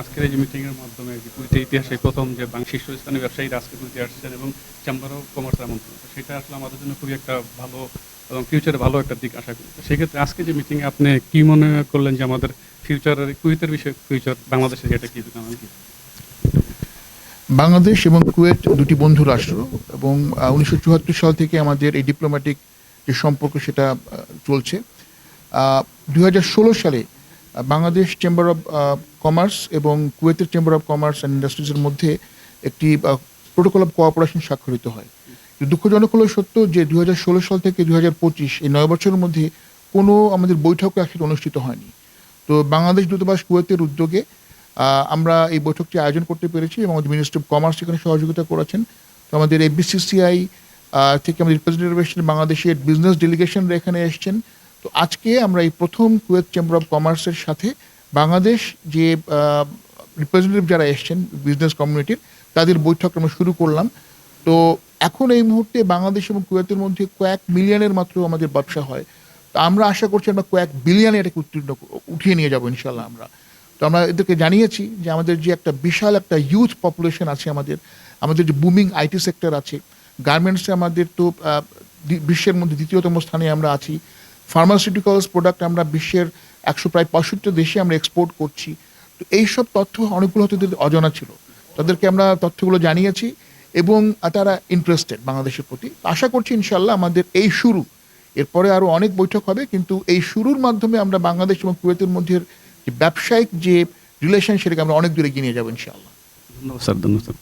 আজকের এই যে মিটিং এর মাধ্যমে কুইতের ইতিহাসে প্রথম যে শীর্ষস্থানীয় ব্যবসায়ীরা আজকে কুইতে আসছেন এবং চেম্বার অফ কমার্স আমন্ত্রণ। সেটা আসলে আমাদের জন্য খুবই একটা ভালো এবং ফিউচারে ভালো একটা দিক আশা করি। সেক্ষেত্রে আজকে যে মিটিংয়ে আপনি কি মনে করলেন যে আমাদের ফিউচারের কুইতের বিষয়ে ফিউচার বাংলাদেশে যেটা কি বাংলাদেশ এবং কুয়েত দুটি বন্ধু রাষ্ট্র এবং উনিশশো চুয়াত্তর সাল থেকে আমাদের এই ডিপ্লোম্যাটিক যে সম্পর্ক সেটা চলছে। দুই হাজার ষোলো সালে বাংলাদেশ চেম্বার অফ কমার্স এবং কুয়েতের চেম্বার অফ কমার্স অ্যান্ড ইন্ডাস্ট্রিজের মধ্যে একটি প্রোটোকল অফ কোঅপারেশন স্বাক্ষরিত হয়। দুঃখজনক হলো সত্য যে দু হাজার ষোলো সাল থেকে দু হাজার পঁচিশ এই নয় বছরের মধ্যে কোনো আমাদের বৈঠকও একসাথে অনুষ্ঠিত হয়নি। তো বাংলাদেশ দূতাবাস কুয়েতের উদ্যোগে আমরা এই বৈঠকটি আয়োজন করতে পেরেছি এবং আমাদের মিনিস্ট্রি অফ কমার্স এখানে সহযোগিতা করেছেন। তো আমাদের এই বিসিসিআই থেকে আমাদের রিপ্রেজেন্টেটিভ এসেছেন বাংলাদেশের বিজনেস ডেলিগেশনরা এখানে এসেছেন। তো আজকে আমরা এই প্রথম কুয়েত চেম্বার অফ কমার্সের সাথে বাংলাদেশ যে রিপ্রেজেন্টেটিভ যারা এসেছেন বিজনেস কমিউনিটির তাদের বৈঠক আমরা শুরু করলাম। তো এখন এই মুহূর্তে বাংলাদেশ এবং কুয়েতের মধ্যে কয়েক মিলিয়নের মাত্র আমাদের ব্যবসা হয়। তো আমরা আশা করছি আমরা কয়েক বিলিয়নে এটাকে উত্তীর্ণ উঠিয়ে নিয়ে যাব ইনশাল্লাহ আমরা। তো আমরা এদেরকে জানিয়েছি যে আমাদের যে একটা বিশাল একটা ইউথ পপুলেশন আছে আমাদের আমাদের যে বুমিং আইটি সেক্টর আছে গার্মেন্টসে আমাদের তো বিশ্বের মধ্যে দ্বিতীয়তম স্থানে আমরা আছি। ফার্মাসিউটিক্যালস প্রোডাক্ট আমরা বিশ্বের একশো প্রায় পঁয়ষট্টি দেশে আমরা এক্সপোর্ট করছি। তো এইসব তথ্য অনেকগুলো হয়তো অজানা ছিল। তাদেরকে আমরা তথ্যগুলো জানিয়েছি এবং তারা ইন্টারেস্টেড বাংলাদেশের প্রতি। আশা করছি ইনশাল্লাহ আমাদের এই শুরু। এরপরে আরও অনেক বৈঠক হবে, কিন্তু এই শুরুর মাধ্যমে আমরা বাংলাদেশ এবং কুয়েতের মধ্যে যে ব্যবসায়িক যে রিলেশন সেটাকে আমরা অনেক দূরে এগিয়ে নিয়ে যাব ইনশাআল্লাহ। ধন্যবাদ স্যার, ধন্যবাদ।